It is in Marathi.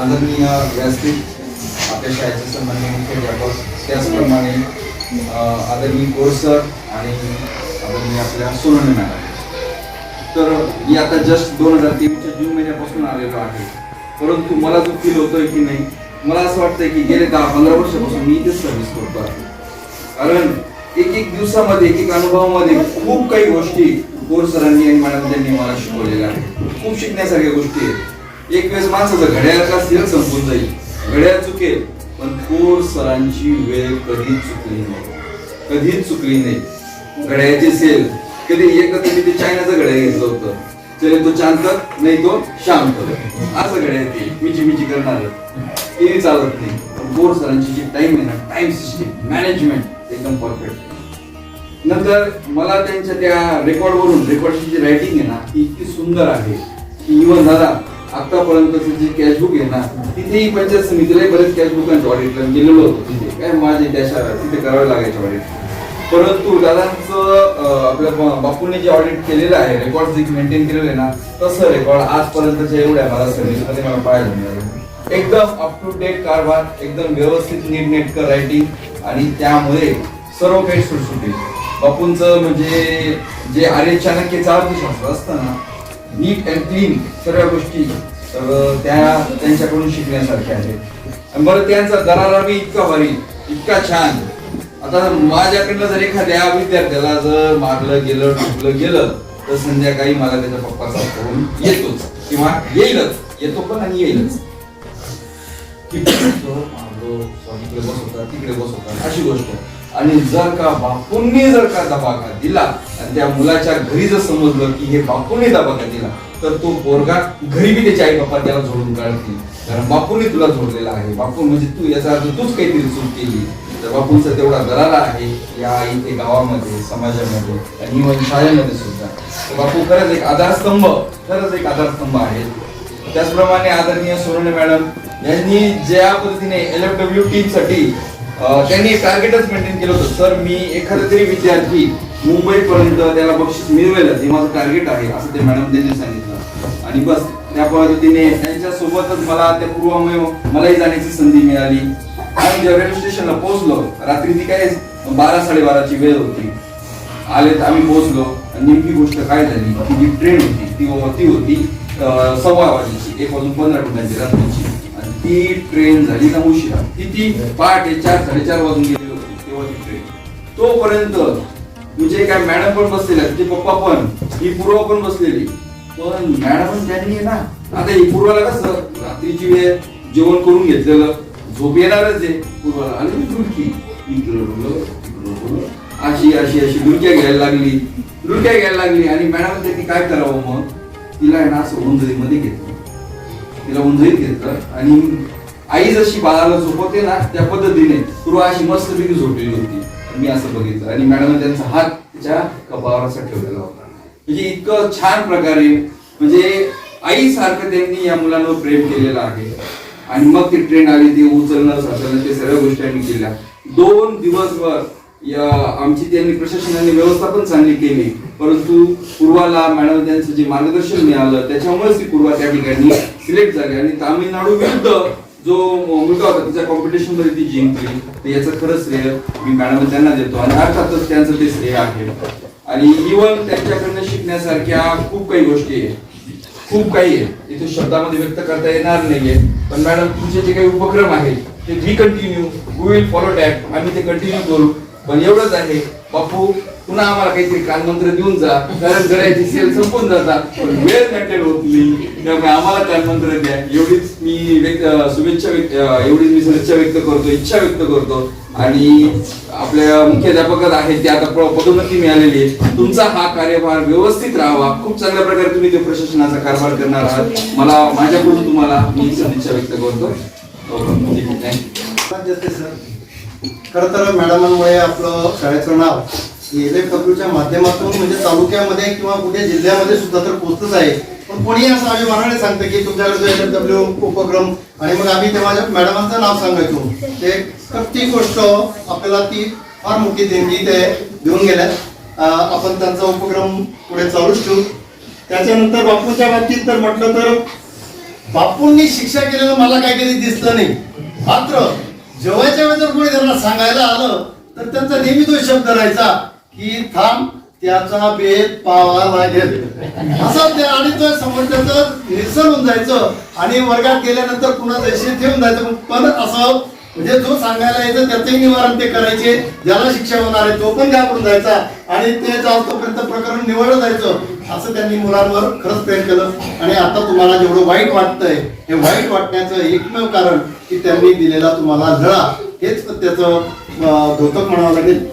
आदरणीय व्यासपीठ आपल्या शाळेचे सन्माननीय मुख्याध्यापक त्याचप्रमाणे आदरणीय कोरसर आणि आदरणीय आपल्या सोनवणे मॅडम. तर मी आता जस्ट दोन हजार तेवीसच्या जून महिन्यापासून आलेलो आहे. परंतु मला जो फील होतोय की नाही? मला असं वाटतंय की गेले दहा पंधरा वर्षापासून मी इथेच सर्व्हिस करतो आहे. कारण एक एक दिवसामध्ये एक एक अनुभवामध्ये खूप काही गोष्टी कोर सरांनी आणि मॅडम त्यांनी मला शिकवलेल्या आहेत. खूप शिकण्यासारख्या गोष्टी आहेत. एक वेळेस माणसाचं घड्याळ सिरक संपून जाईल. घड्याळ चुकेल पण थोर सरांची वेळ कधीच चुकली नाही. कधीच चुकली नाही. घड्याळाची सेल. कधी एकदा तुम्ही ते चायनाचं घड्याळ घेतलं होतं? चले तो चांद तक नाही तो शाम तक असं घड्याळ ते मिची मिची करणार ते चालत नाही. पण थोर सरांची जी टाइम आहे ना टाइम सिस्टीम मॅनेजमेंट एकदम परफेक्ट नंतर मला त्यांच्या त्या रेकॉर्डवरून रेकॉर्डची जी रायटिंग आहे ना ती इतकी सुंदर आहे. की इव्हन दादा आतापर्यंतचं जे कॅशबुक आहे ना तिथेही पंचायत समितीला बरेच कॅशबुकांचं ऑडिट गेलेलो होतो तिथे. काय माझे त्या शहरात तिथे करावे लागायचे ऑडिट परंतु दादांचं आपल्या बापूने बापूंनी जे ऑडिट केलेलं आहे रेकॉर्ड जे मेंटेन केलेलं आहे ना तसं रेकॉर्ड आजपर्यंतच्या एवढ्या मला सर्व्हिसमध्ये मला पाहायला मिळालं. एकदम अप टू डेट कारभार एकदम व्यवस्थित नीटनेटकं रायटिंग आणि त्यामुळे सर्व काही सुटसुटीत. बापूंचं म्हणजे जे आर्य चाणक्यचं अर्थशास्त्र असतं ना नीट अँड क्लीन सगळ्या गोष्टी त्या त्यांच्याकडून शिकण्यासारख्या आहेत. बरं त्यांचा दरारा बी इतका भारी इतका छान. आता माझ्याकडनं जर एखाद्या विद्यार्थ्याला जर मारलं गेलं ठुकलं गेलं तर संध्याकाळी मला त्याच्या पप्पाचा फोन येतोच. किंवा येईलच. येतो पण आणि येईलच. तिकडे बस होता तिकडे बस बसवता तिकडे बसवता अशी गोष्ट. आणि जर का बापूंनी जर का दबाका दिला आणि त्या मुलाच्या घरी जर समजलं की हे बापूंनी दबाका दिला तर तो पोरगा घरी बी त्याच्या आई बापा त्याला जोडून काढतील. कारण बापूंनी तुला जोडलेला आहे. बापू म्हणजे तू याचा अर्थ तूच काहीतरी चूक केली. तर बापूंचा तेवढा दराला आहे या इथे गावामध्ये समाजामध्ये आणि इव्हन शाळेमध्ये सुद्धा. बापू खरंच एक आधारस्तंभ खरंच एक आधारस्तंभ आहे. त्याचप्रमाणे आदरणीय सोनवणे मॅडम यांनी ज्या पद्धतीने एल एफ डब्ल्यू टीमसाठी त्यांनी एक टार्गेटच मेंटेन केलं होतं. सर मी एखादा तरी विद्यार्थी मुंबईपर्यंत त्याला बक्षीस मिळवेलच हे माझं टार्गेट आहे असं ते मॅडम त्यांनी सांगितलं. आणि बस त्या पद्धतीने त्यांच्यासोबतच मला त्या पूर्वामुळे मलाही जाण्याची संधी मिळाली. आणि जेव्हा रेल्वे स्टेशनला पोहोचलो रात्री ती काय बारा साडेबाराची वेळ होती. आलेत आम्ही पोहोचलो आणि नेमकी गोष्ट काय झाली? की जी ट्रेन होती ती ती होती सव्वा वाजेची एक वाजून पंधरा मिनिटांची रात्रीची. ती ट्रेन झाली ना उशिरा. किती पहाटे चार साडेचार वाजून गेली होती. तेव्हा ती ट्रेन तोपर्यंत म्हणजे काय मॅडम पण बसलेल्या तिचे पप्पा पण ही पूर्व पण बसलेली. पण मॅडम त्यांनी ना आता ही पूर्वाला कसं रात्रीची वेळ जेवण करून घेतलेलं. झोप येणारच आहे पूर्वाला. आणि डुलकी इकडं डुललं, अशी अशी अशी डुलक्या घ्यायला लागली. डुलक्या घ्यायला लागली. आणि मॅडम त्यांनी काय करावं मग? तिला आहे ना असं मध्ये घेतलं. तिला उंजळीत घेतलं आणि आई जशी बाळाला झोपवते ना त्या पद्धतीने पूर्वा अशी मस्तपैकी झोपलेली होती. मी असं बघितलं. आणि मॅडम त्यांचा हात तिच्या कपाळावर असा ठेवलेला होता. म्हणजे इतकं छान प्रकारे म्हणजे आई सारखं त्यांनी या मुलांवर प्रेम केलेलं आहे. आणि मग ती ट्रेन आली ती उचलणं साचलणं ते सगळ्या गोष्टी आम्ही केल्या. दोन दिवसभर या आमची त्यांनी प्रशासनाने व्यवस्था पण चांगली केली. परंतु पूर्वाला मॅडम त्यांचं जे मार्गदर्शन मिळालं त्याच्यामुळेच ती पूर्वा त्या ठिकाणी सिलेक्ट झाली. आणि तामिळनाडू विरुद्ध जो मुलगा होता त्याच्या कॉम्पिटिशनमध्ये ती जिंकली. तर याचं खरं श्रेय मी मॅडम त्यांना देतो. आणि अर्थातच त्यांचं ते श्रेय आहे. आणि इव्हन त्यांच्याकडनं शिकण्यासारख्या खूप काही गोष्टी आहे खूप काही आहे इथे शब्दामध्ये व्यक्त करता येणार नाहीये. पण मॅडम तुमचे जे काही उपक्रम आहेत ते we continue we will follow that आम्ही ते कंटिन्यू करू. पण एवढंच आहे बापू पुन्हा आम्हाला काहीतरी कानमंत्र देऊन जा कारण गड्याची सेल संपून जातात. पण वेळ मेंटेन होत नाही त्यामुळे आम्हाला कानमंत्र द्या. एवढीच मी शुभेच्छा व्यक्त एवढीच मी शुभेच्छा व्यक्त करतो इच्छा व्यक्त करतो. आणि आपल्या मुख्याध्यापक आहेत ते आता पदोन्नती मिळालेली आहे. तुमचा हा कार्यभार व्यवस्थित राहावा. खूप चांगल्या प्रकारे तुम्ही ते प्रशासनाचा कारभार करणार आहात. मला माझ्याकडून तुम्हाला मी सदिच्छा व्यक्त करतो. ओके, खरं तर मॅडमांमुळे आपलं शाळेचं नाव एल डब्ल्यूच्या माध्यमातून म्हणजे तालुक्यामध्ये किंवा कुठे जिल्ह्यामध्ये सुद्धा तर पोचतच आहे. पण कोणी असं आम्ही मनाने सांगतं की तुमच्याकडे जो एल डब्ल्यू उपक्रम आणि मग आम्ही तेव्हा मॅडमांचं नाव सांगायचो ते तर ती गोष्ट आपल्याला ती फार मोठी देणगी ते देऊन गेल्या आपण त्यांचा उपक्रम पुढे चालूच ठेवू. त्याच्यानंतर बापूंच्या बाबतीत तर म्हटलं तर बापूंनी शिक्षा केलेलं मला काहीतरी दिसलं नाही. मात्र जेवायच्या वेळेस जर कोणी त्यांना सांगायला आलं तर त्यांचा नेहमी तो शब्द राहायचा की थांब त्याचा भेद पावा लागेल. असं त्या आणि तो समोर त्याचं होऊन जायचं आणि वर्गात गेल्यानंतर पुन्हा जैसे ठेवून जायचं. पण असं म्हणजे जो सांगायला यायचं त्याचंही निवारण ते करायचे. ज्याला शिक्षा होणार आहे तो पण घाबरून जायचा. आणि ते जाऊ तोपर्यंत प्रकरण निवडलं जायचं. असं त्यांनी मुलांवर खरंच प्रेम केलं. आणि आता तुम्हाला जेवढं वाईट वाटतंय हे वाईट वाटण्याचं एकमेव कारण की त्यांनी दिलेला तुम्हाला लढा हेच त्याचं धोतक म्हणावं लागेल.